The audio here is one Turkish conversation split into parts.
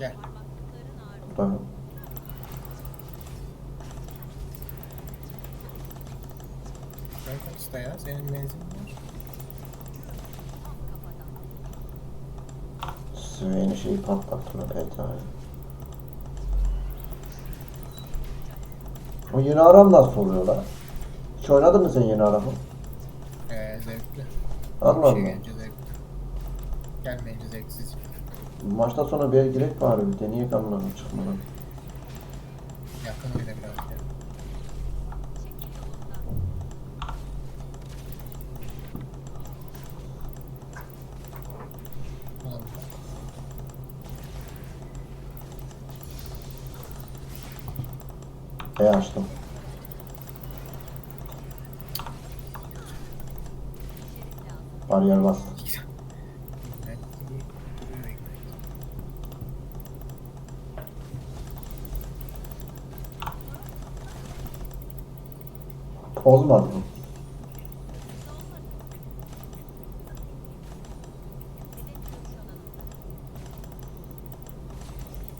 Gel. Tamam. Gel kaçta ya. Senin menzilin var. Swain'i şeyi patlattım evet abi. O yeni aram nasıl oluyor lan? Hiç oynadın mı sen yeni aramı? Ee, zevkli. Allah şey Allah. gelince zevkli. Gelmeyince zevksiz. Maçtan sonra bir yer girek bari bir deneyek amına çıkmadan. Yakın öyle biraz ya. E açtım. Bariyer bastı. Ignite gibi duruyor Ignite. Bozmadı mı?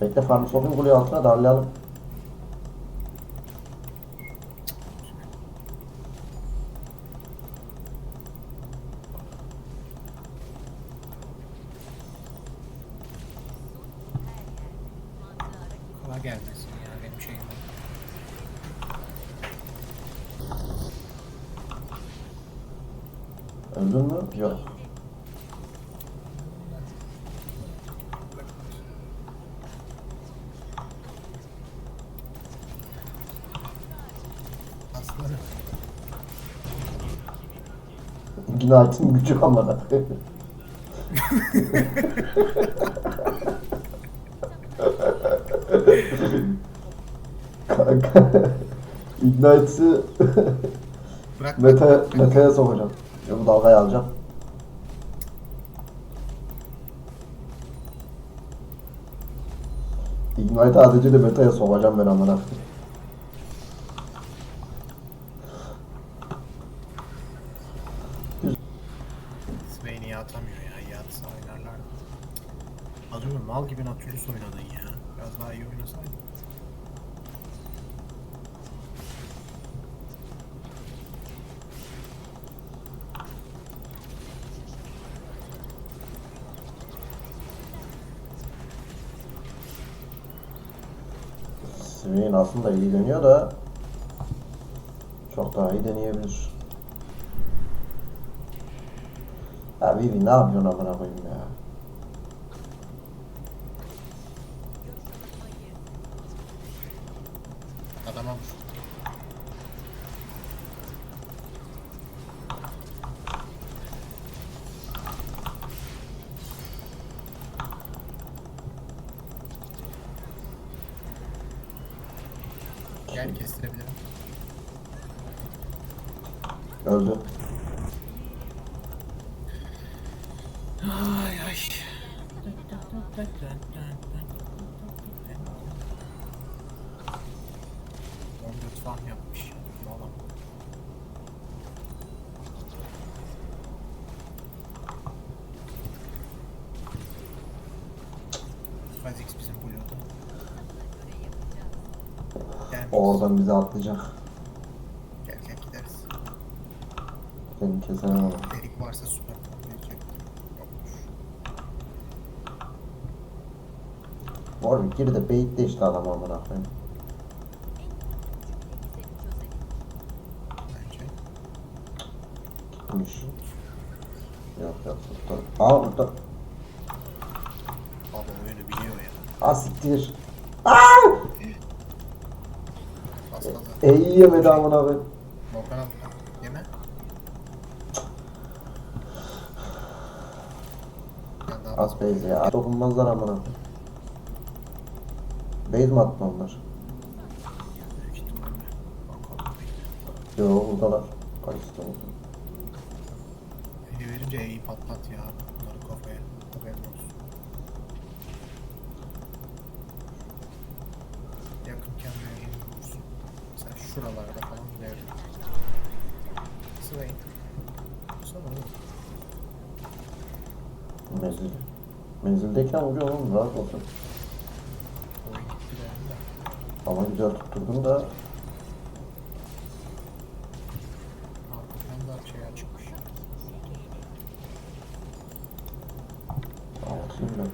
Bekle farmı sokayım kuleyi altına darlayalım. Kolay gelmesin ya benim şeyim. var. Öldün mü? Yok. Aslanım. Ignite'in gücü amına. Kanka. Ignite'ı Bırak. meta, meta'ya sokacağım. Ya bu dalgayı alacağım. Ignite ADC de meta'ya sokacağım ben amına. Swain iyi atamıyor ya. İyi atsa oynarlar. Az önce mal gibi Nautilus oynadın ya. Biraz daha iyi oynasaydın. Swain aslında iyi deniyor da çok daha iyi deneyebilir. Vivi ne yapıyorsun amına koyayım ya? Gel kestirebilirim. Öldü. Ay ay. Farm yapmış. Valla. Kha'Zix bizim Blue'da. Gel, Oradan bizi atlayacak. gel gel gideriz. Seni kesemem ama. Delik varsa süper. Yokmuş. Warwick geri de baitle işte adam amına koyayım. Gitmiş. Yok yok burada. Aa burada. Baba oyunu biliyor ya. Aa siktir. İyi yemedi amına koyayım. Volkan atma. Yeme. Ben daha Az base ya. Dokunmazlar amına koyayım. Base mi attı onlar? Büyük ihtimalle. Bakalım. Yo buradalar. Karıştı oldu. E'yi verince E'yi patlat ya. Bunları kafaya. Haberin olsun. Yakınken E'yi vurursun. Sen şuralarda falan. Sonra oğlum. Menzil. Menzildeyken vuruyor oğlum rahat olsun. Ama güzel tutturdun da altıyım ben.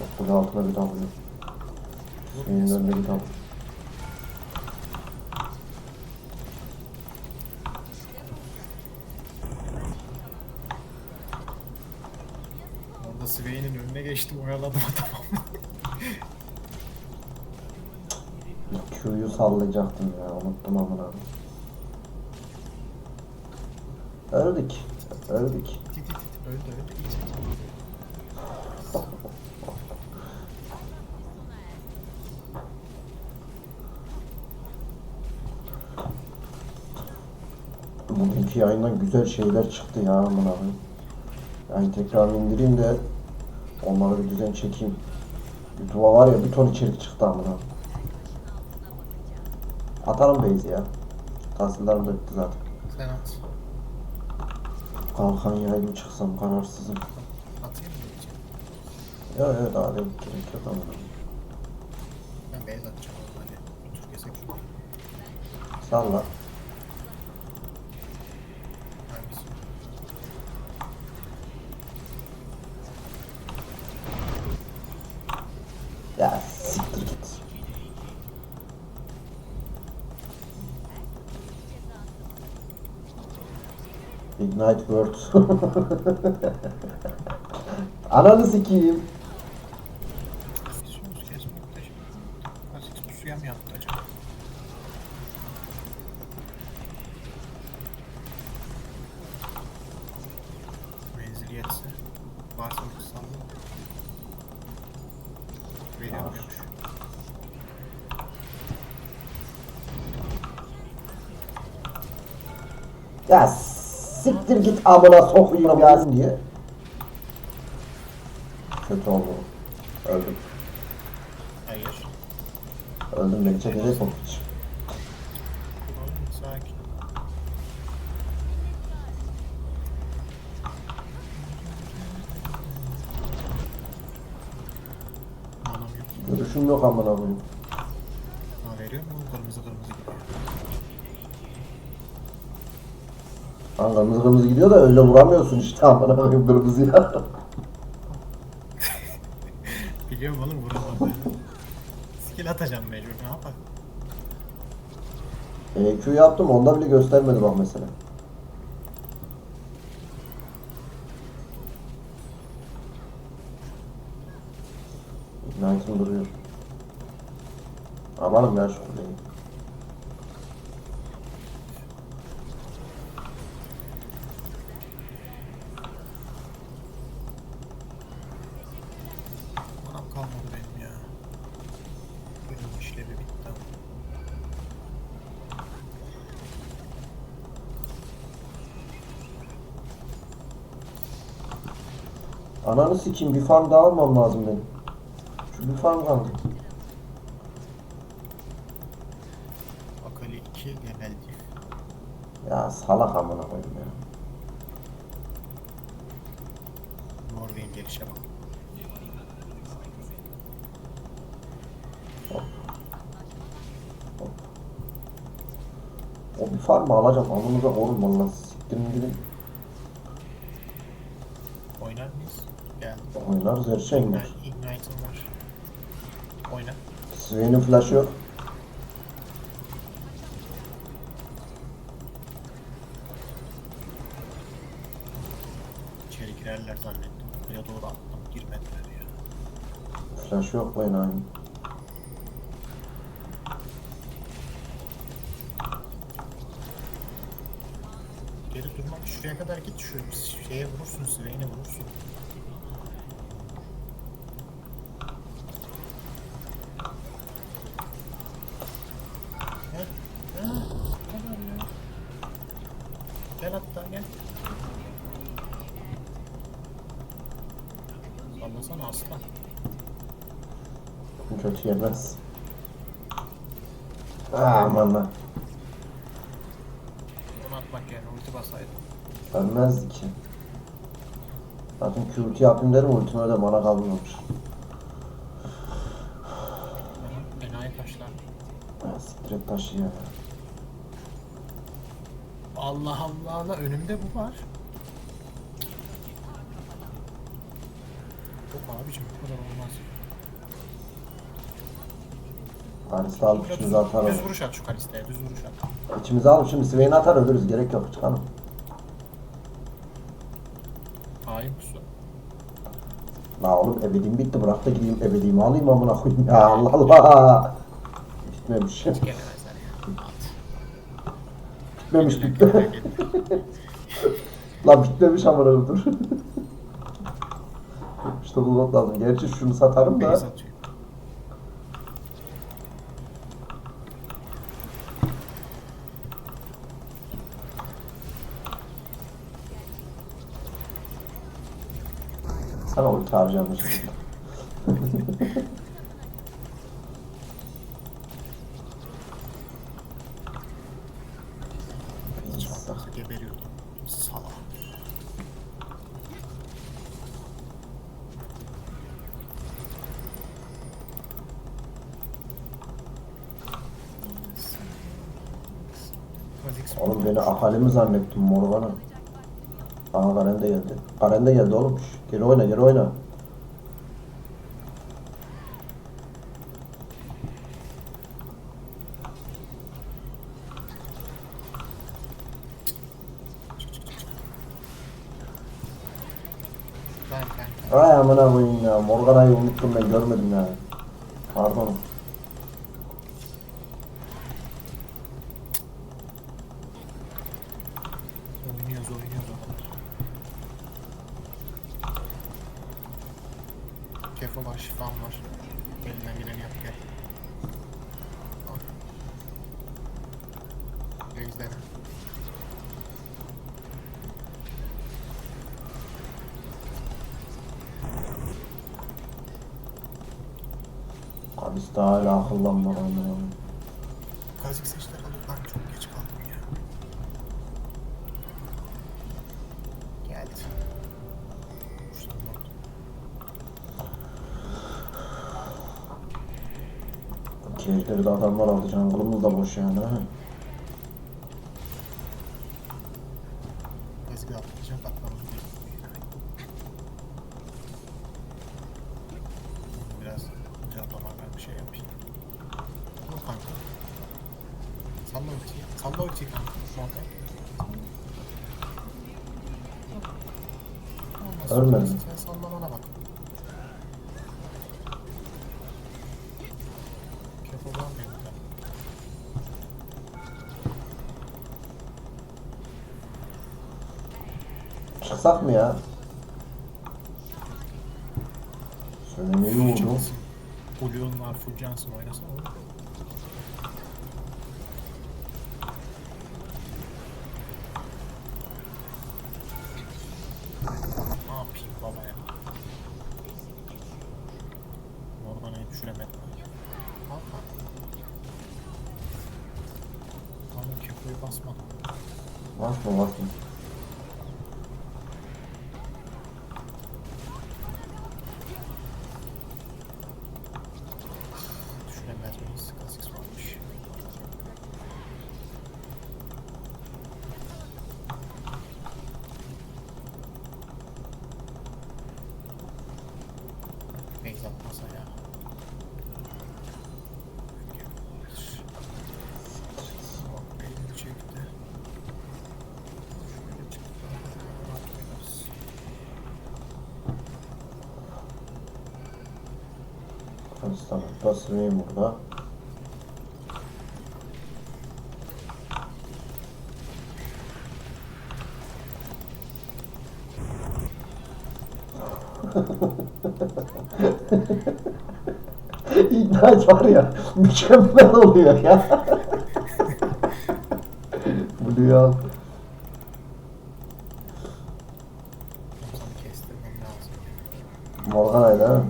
Bak burada altına bir W. Senin önünde bir W. Orada geçtim oyaladım adamı. Q'yu sallayacaktım ya unuttum amına. Öldük. Öldük. Tit tit tit öldü öldü iyice. Bugünkü yayından güzel şeyler çıktı ya amına. Yani tekrar indireyim de onları bir düzen çekeyim. YouTube'a var ya bir ton içerik çıktı amına. Atarım Beyzi ya. Tahsillerim de bitti zaten. Sen at. Kalkan yayın çıksam kararsızım. Atayım mı? Ya evet daha da gerek yok amına. Ben beyaz atacağım hadi. Kesek. Salla. Ya siktir git. Ignite World. Ananı sikeyim. Ya siktir git amına sokuyum ya diye. Kötü oldu. Öldüm. Hayır. Öldüm beni çekecek mi hiç? Sakin. Görüşüm yok amına koyayım. Ha veriyor mu? Kırmızı kırmızı gidiyor. Lan kırmızı kırmızı gidiyor da öyle vuramıyorsun işte amına koyayım kırmızıya. Biliyorum oğlum vuramadı. Skill atacağım mecbur ne yapalım? EQ yaptım onda bile göstermedi bak mesela. Ignite'ım duruyor. Amanım ya şu kuleyi. Anam kalmadı benim ya. Benim işlevi bitti. Ananı sikeyim bir farm daha almam lazım benim. Şu bir farm kaldı. Akali 2 genel diff. Ya salak amına koyayım ya. Morgan gelişe bak. Hop. Hop. O bir farm alacağım amınıza korun valla siktirin gidin. Oynar mıyız? Şeyim Ben var. Ignite'ım var. Oyna. Swain'in flash'ı yok. İçeri girerler zannettim. Buraya doğru attım. Girmediler ya. Flash yok lan aynı. Geri durma. Şuraya kadar git. Şu şeye vurursun. Swain'e vurursun. Ölmezdi ki. Zaten kürtü yapayım derim ultim öyle mana kalmamış. Enayi taşlar. Ya siktir taşı ya. Allah Allah la önümde bu var. Yok abicim bu kadar olmaz. Kalista alıp içimize atar. Düz vuruş at şu kalisteye düz vuruş at. İçimize alıp şimdi Swain'e atar ölürüz gerek yok çıkalım. La oğlum ebediğim bitti bırak da gideyim ebediğimi alayım amına koyayım ya Allah Allah. Bitmemiş. Hiç gelemezler ya. Bitmemiş bitti. La bitmemiş amına dur. işte bulmak lazım. Gerçi şunu satarım da. Beni satıyor. Atlarsa geberiyordum. Salak. Oğlum beni ahali mi zannettin Morgana? Aha Garen de geldi. Garen de geldi oğlum. Geri oyna geri oyna. Ver kanka. Ay amına koyayım ya. Morgana'yı unuttum ben görmedim ya. Pardon. Oynuyoruz oynuyoruz. Kefo var şifam var. Elinden geleni yap gel. Al. Reis'den. De hala akıllanma amına koyayım. Kazik seçler alıyor. Ben çok geç kaldım ya. Geldi. Keyifleri de adamlar aldı. Jungle'ımız da boş yani. Ezgi atlayacak atlamamız gerekiyor. Biraz canlamardan bir şey yapayım. Dur kanka. Salla ultiyi. Salla ultiyi kanka. Şu anda. Olmaz. Ölmedim. Sen sallamana bak. Kefo var benim de. Çıksak mı ya? Söylemeyi vurdu. Johnson. Julian var, Full oynasana oğlum. Ne yapayım baba? Konstantin Swain burada. İddiaç var ya mükemmel oluyor ya. Blue'yu al. Onu kestirmem lazım. Morgana'ydı ha.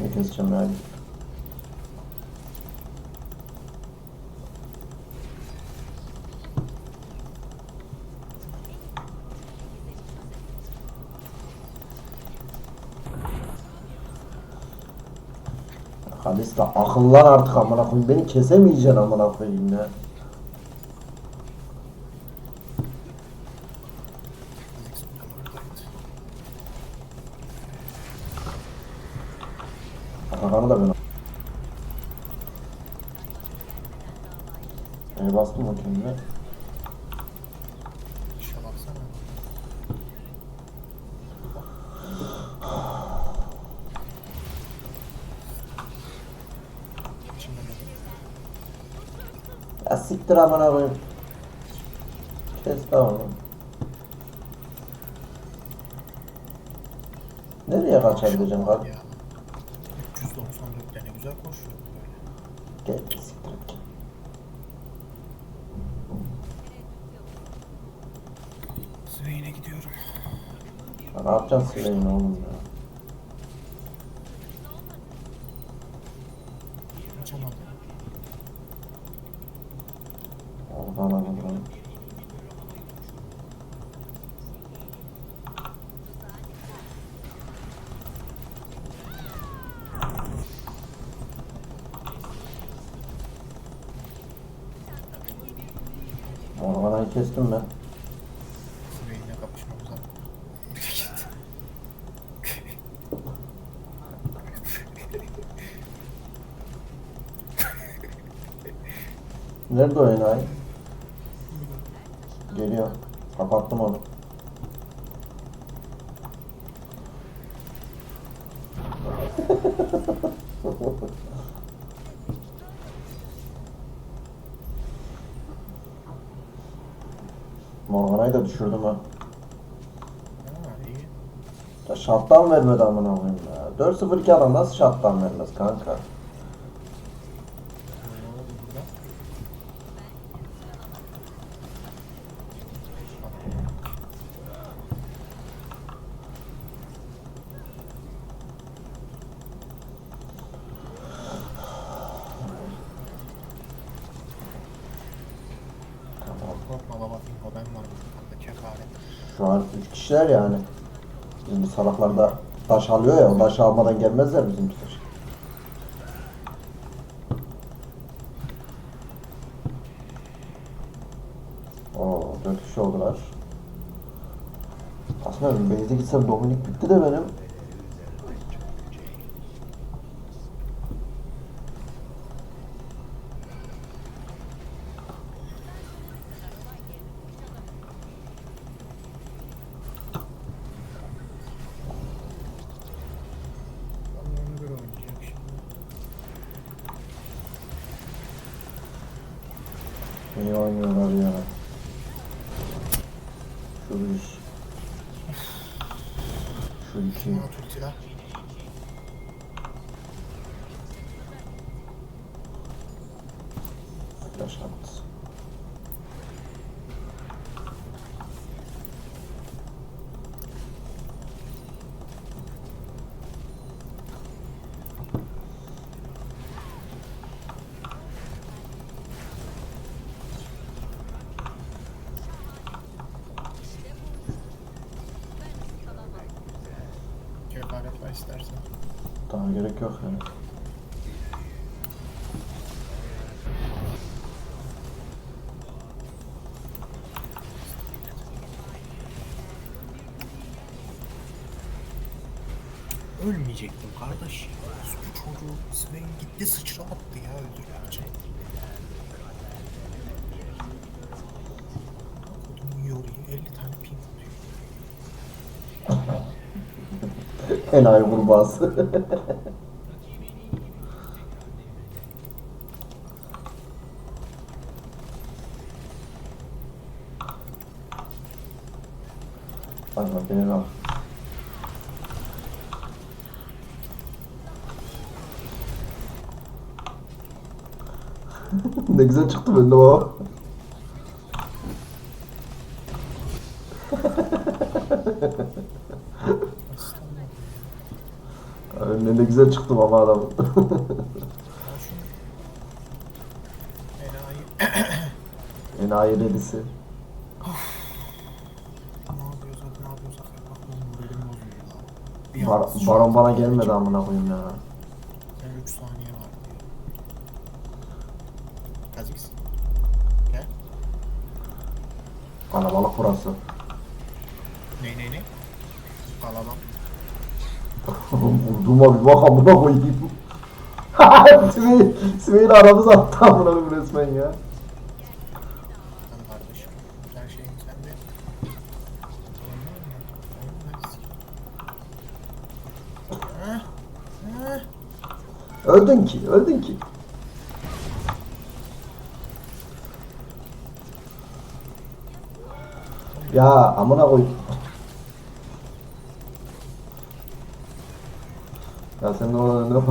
Şunu keseceğim yani. Kalista akıllan artık amına koyayım. Beni kesemeyeceksin amına koyayım ya. Atakan'ı da ben E bastım o kendine. Siktir amına koyayım. Kes onu. Nereye kaçabileceğim abi? ya. 394 tane güzel koşuyor. Gel siktir et. Swain'e gidiyorum. Ya Ne yapacaksın Süleyman oğlum ya? Kaçamadım. Oradan oradan. Morgana'yı kestim ben. Swain'le kapışmamıza. Nerede o enayi? Geliyor. Kapattım onu. Morgana'yı da düşürdüm ha. Ya vermedi amına koyayım ya. 4-0-2 adam nasıl shutdown vermez kanka? Ne oldu burada? Tamam. Korkma baba Finko ben varım. Kanka kefaret. Şu an 3 kişiler yani. Şimdi salaklarda taş alıyor ya, o taşı almadan gelmezler bizimkiler. Oo, 4 kişi oldular. Aslında base'e gitsem Dominik bitti de benim. Vallahi onu göre oynayacak şimdi. İyi oynuyorlar ya. Şu üç. Şu iki. Bana tut silah. Flash attı. Var istersen. Daha gerek yok yani. Ölmeyecektim kardeş. Bu çocuğu Swain gitti sıçra attı ya öldürmek için. Enayi kurbağası. Hadi bak beni ne güzel çıktı bende o. Önüne ne güzel çıktı baba adam. Enayi. Enayi ne ne. Bir Bar baron bana gelmedi amına koyayım ya. Sen 3 saniye var. Kazix. Gel. Kalabalık burası. Vurduğuma bir bak amına koyayım. Sümeyye, Sümeyye aramız attı amına koyayım resmen ya. Öldün ki, öldün ki. Ya amına koy. Ya sen de oradan önüne